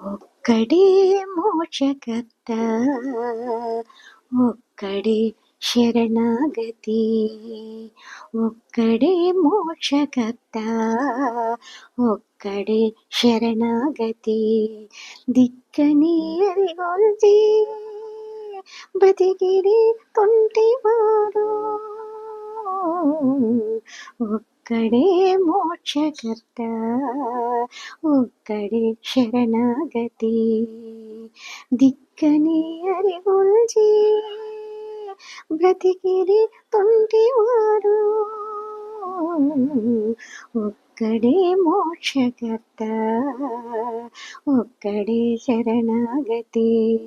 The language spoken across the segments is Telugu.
ఒక్కడే మోక్షకర్త ఒక్కడే శరణాగతి ఒక్కడే మోక్షకర్త ఒక్కడే శరణాగతి. దిక్కని అరిగొల్చి బతికిరి తొంటివాడు ఒక్కడే మోక్షకర్త ఒక్కడే శరణాగతి. దిక్కని అరిగుల్చి బ్రతికిరి తొంటివారు ఒక్కడే మోక్షకర్త ఒక్కడే శరణాగతి.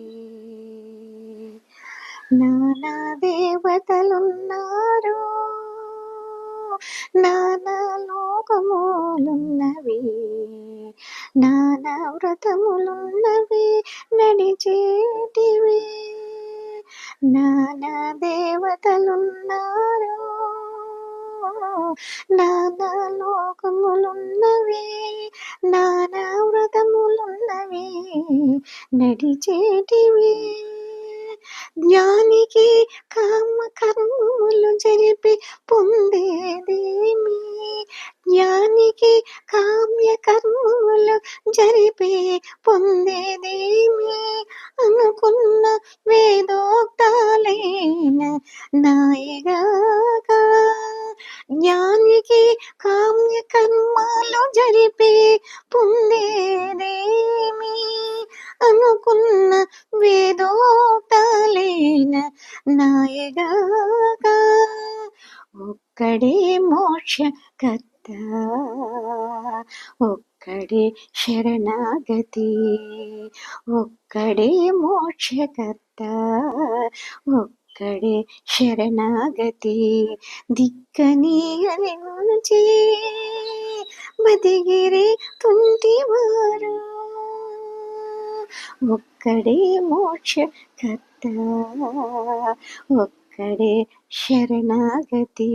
నానా దేవతలున్నారు. నానా లోకములున్నవి నానా వ్రతములున్నవి నడిచేటివి. నానా దేవతలున్నారు నానా లోకములున్నవి నానా వ్రతములున్నవి నడిచేటివి. జ్ఞానికి కామ కర్మములు జరి పొందేదేమి? జ్ఞానికి కామ్య కర్మములు జరిపి పొందేదేమి? అనుకున్న వేదోక్తాలైన నాయగాక జ్ఞానికి కామ్య కర్మాలు జరిపి ఒక్కడే మోక్షకర్త. ఒక్కడే శరణాగతి. ఒక్కడే మోక్షకర్త. ఒక్కడే శరణాగతి. దిక్కని అని నుంచి బతిగిరి తుంటివారు. ఒక్కడే మోక్షకర్త. ఒక్కడే శరణాగతి.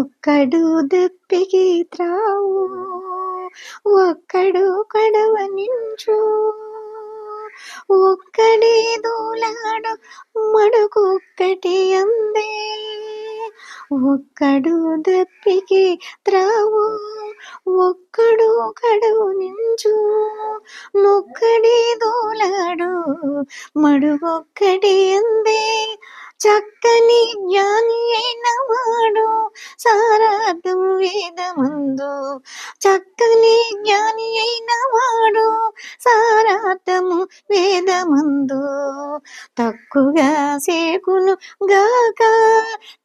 ఒక్కడు దప్పికి త్రావు ఒక్కడు కడవ నించు. ఒక్కడే దూలాడు మడుకొక్కటి అందే. ఒక్కడు దప్పికి త్రావు ఒక్కడు కడవు నించు. నొక్కడే దూలాడు. మడుగొక్కటి అందే. చక్కని జ్ఞాని అయిన వాడు. సారార్థం వేదమందు. చక్కని జ్ఞాని అయిన వాడు. సారార్థము వేదమందు. తక్కువగా సేకును గాక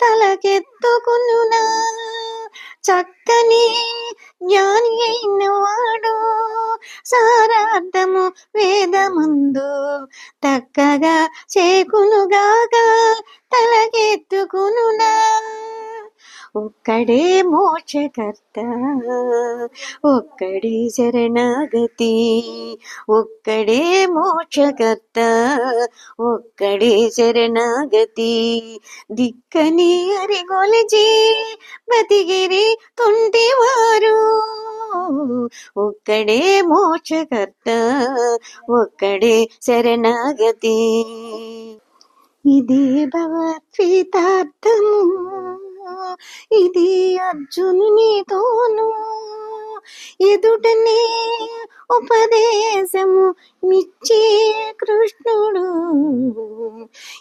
తలకెత్తుకును నా చక్కని జ్ఞాని అయిన వాడు సారార్థము వేదముందు తక్కగా చేకునుగాక తలకెత్తుకునునా. ఒక్కడే మోక్షకర్త ఒక్కడే శరణాగతి ఒక్కడే మోక్షకర్త ఒక్కడే శరణాగతి. దిక్కని అరిగొలిచి బతిగిరి తొంటివారు ఒక్కడే మోక్షకర్త ఒక్కడే శరణాగతి. ఇది భగవద్గీతార్థము ఇది అర్జునునితోను. ఎదుటనే ఉపదేశము నిచ్చే కృష్ణుడు.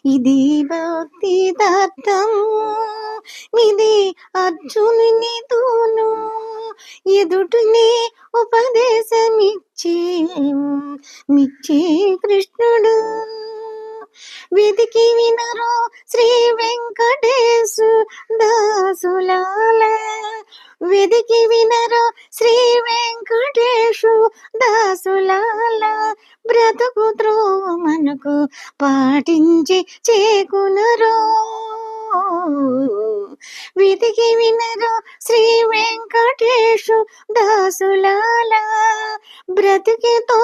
ఇది భక్తి దత్తము ఇది అర్జునునితోను. ఎదుటనే ఉపదేశమిచ్చే మిచ్చే కృష్ణుడు. వెతికి వినరు శ్రీ వెంకటేశు దాసులాల. వెదికి వినరు శ్రీ వెంకటేశు దాసులాల. బ్రతుకు మనకు పాటించి చేకునరు. వెతికి వినరు శ్రీ వెంకటేశు దాసులాల. బ్రతికితో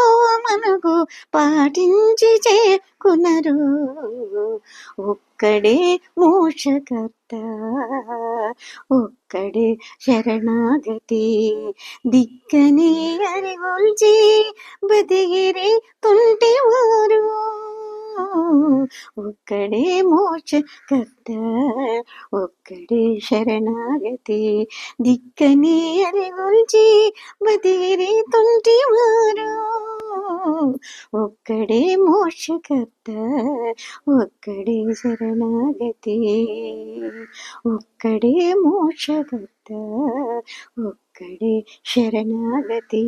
మనకు పాటించి చేకునరు. ఒక్కడే మోక్షకర్త. ఒక్కడే శరణాగతి. దిక్కని అరిగొల్చి బతిగిరి తుంటివారు. ఒక్కడే మోక్షకర్త ఒక్కడే శరణాగతి దిక్కని అరిగొల్చి బతిగిరి తుంటివారు ఒక్కడే మోక్షకర్త ఒక్కడే శరణాగతి ఒక్కడే మోక్షకర్త ఒక్కడే శరణాగతి